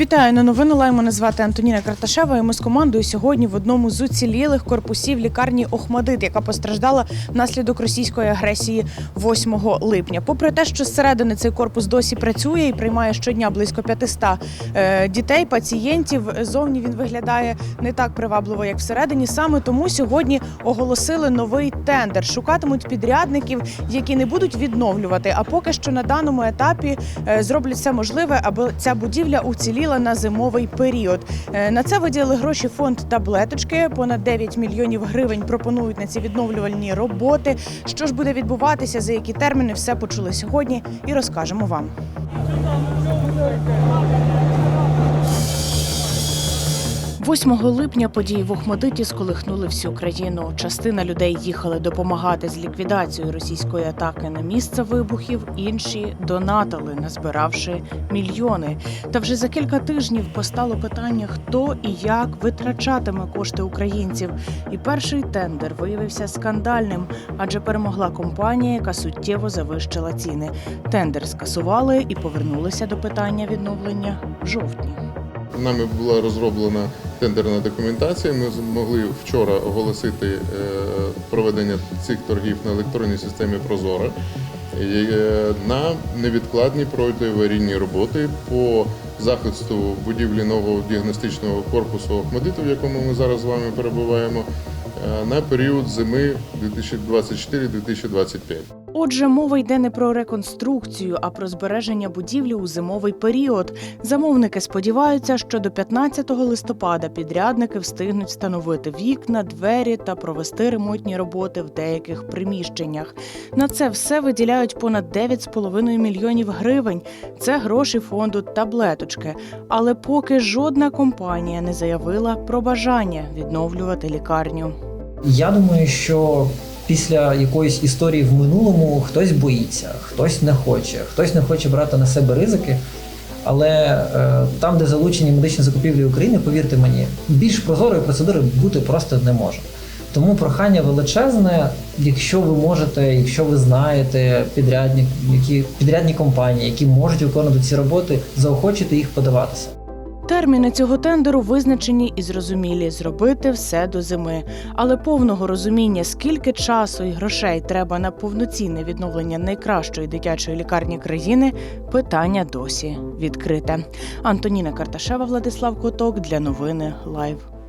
Вітаю на новини Лайм. Мене звати Антоніна Карташева. І ми з командою сьогодні в одному з уцілілих корпусів лікарні Охмадит, яка постраждала внаслідок російської агресії 8 липня. Попри те, що зсередини цей корпус досі працює і приймає щодня близько 500 е, дітей, пацієнтів. Зовні він виглядає не так привабливо, як всередині. Саме тому сьогодні оголосили новий тендер. Шукатимуть підрядників, які не будуть відновлювати. А поки що на даному етапі е, зроблять все можливе, аби ця будівля уціліла на зимовий період. Е, На це виділили гроші фонд таблеточки. Понад 9 мільйонів гривень пропонують на ці відновлювальні роботи. Що ж буде відбуватися, за які терміни, все почули сьогодні і розкажемо вам. Восьмого липня події в Охмадиті сколихнули всю країну. Частина людей їхали допомагати з ліквідацією російської атаки на місце вибухів. Інші донатили, назбиравши мільйони. Та вже за кілька тижнів постало питання, хто і як витрачатиме кошти українців. І перший тендер виявився скандальним, адже перемогла компанія, яка суттєво завищила ціни. Тендер скасували і повернулися до питання відновлення в жовтні. Нами була розроблена тендерна документація. Ми змогли вчора оголосити е, проведення цих торгів на електронній системі Прозора е, на невідкладні протиаварійні роботи по захисту будівлі нового діагностичного корпусу Охмадиту, в якому ми зараз з вами перебуваємо, е, на період зими 2024-2025. Отже, мова йде не про реконструкцію, а про збереження будівлі у зимовий період. Замовники сподіваються, що до 15 листопада підрядники встигнуть встановити вікна, двері та провести ремонтні роботи в деяких приміщеннях. На це все виділяють понад 9,5 мільйонів гривень. Це гроші фонду таблеточки. Але поки жодна компанія не заявила про бажання відновлювати лікарню. Я думаю, що після якоїсь історії в минулому хтось боїться, хтось не хоче, хтось не хоче брати на себе ризики. Але е, там, де залучені медичні закупівлі України, повірте мені, більш прозорої процедури бути просто не може. Тому прохання величезне, якщо ви можете, якщо ви знаєте підрядні, які підрядні компанії, які можуть виконувати ці роботи, заохочуйте їх подаватися. Терміни цього тендеру визначені і зрозумілі зробити все до зими. Але повного розуміння, скільки часу і грошей треба на повноцінне відновлення найкращої дитячої лікарні країни, питання досі відкрите. Антоніна Карташева, Владислав Коток для новини Лайв.